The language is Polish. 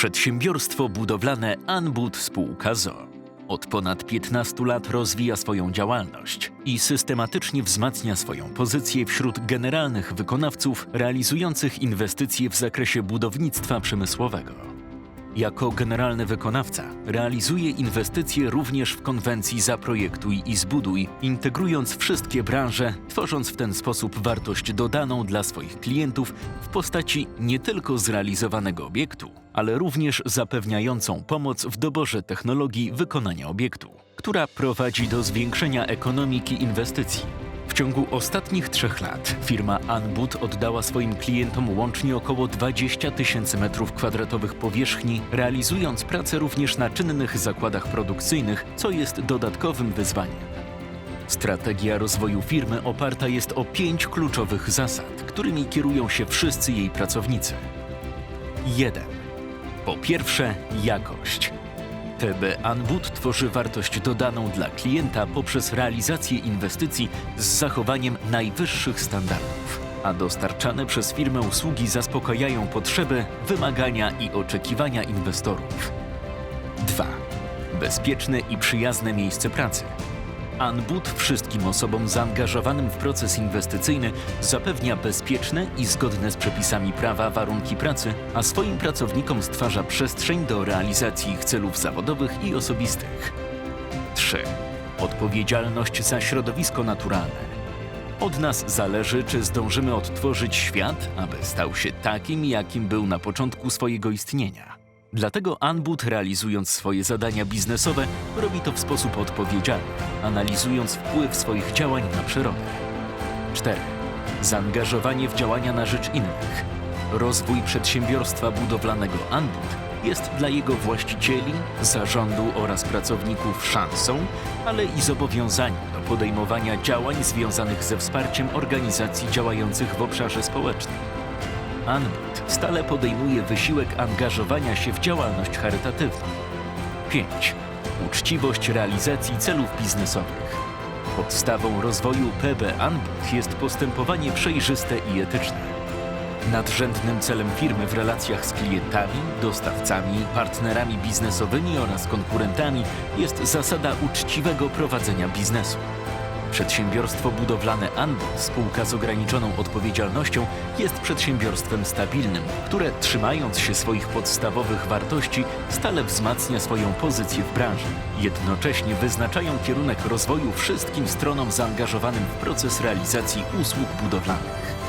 Przedsiębiorstwo budowlane Anbud Spółka ZO. Od ponad 15 lat rozwija swoją działalność i systematycznie wzmacnia swoją pozycję wśród generalnych wykonawców realizujących inwestycje w zakresie budownictwa przemysłowego. Jako generalny wykonawca realizuje inwestycje również w konwencji Zaprojektuj i Zbuduj, integrując wszystkie branże, tworząc w ten sposób wartość dodaną dla swoich klientów w postaci nie tylko zrealizowanego obiektu, ale również zapewniającą pomoc w doborze technologii wykonania obiektu, która prowadzi do zwiększenia ekonomiki inwestycji. Ciągu ostatnich trzech lat firma Anbud oddała swoim klientom łącznie około 20 tysięcy metrów kwadratowych powierzchni, realizując pracę również na czynnych zakładach produkcyjnych, co jest dodatkowym wyzwaniem. Strategia rozwoju firmy oparta jest o pięć kluczowych zasad, którymi kierują się wszyscy jej pracownicy. 1. Po pierwsze, jakość. TB Anbud tworzy wartość dodaną dla klienta poprzez realizację inwestycji z zachowaniem najwyższych standardów, a dostarczane przez firmę usługi zaspokajają potrzeby, wymagania i oczekiwania inwestorów. 2. Bezpieczne i przyjazne miejsce pracy. Anbud wszystkim osobom zaangażowanym w proces inwestycyjny zapewnia bezpieczne i zgodne z przepisami prawa warunki pracy, a swoim pracownikom stwarza przestrzeń do realizacji ich celów zawodowych i osobistych. 3. Odpowiedzialność za środowisko naturalne. Od nas zależy, czy zdążymy odtworzyć świat, aby stał się takim, jakim był na początku swojego istnienia. Dlatego Anbud, realizując swoje zadania biznesowe, robi to w sposób odpowiedzialny, analizując wpływ swoich działań na przyrodę. 4. Zaangażowanie w działania na rzecz innych. Rozwój przedsiębiorstwa budowlanego Anbud jest dla jego właścicieli, zarządu oraz pracowników szansą, ale i zobowiązaniem do podejmowania działań związanych ze wsparciem organizacji działających w obszarze społecznym. Anbud stale podejmuje wysiłek angażowania się w działalność charytatywną. 5. Uczciwość realizacji celów biznesowych. Podstawą rozwoju PB Anbud jest postępowanie przejrzyste i etyczne. Nadrzędnym celem firmy w relacjach z klientami, dostawcami, partnerami biznesowymi oraz konkurentami jest zasada uczciwego prowadzenia biznesu. Przedsiębiorstwo budowlane Anbud, spółka z ograniczoną odpowiedzialnością, jest przedsiębiorstwem stabilnym, które trzymając się swoich podstawowych wartości, stale wzmacnia swoją pozycję w branży. Jednocześnie wyznaczają kierunek rozwoju wszystkim stronom zaangażowanym w proces realizacji usług budowlanych.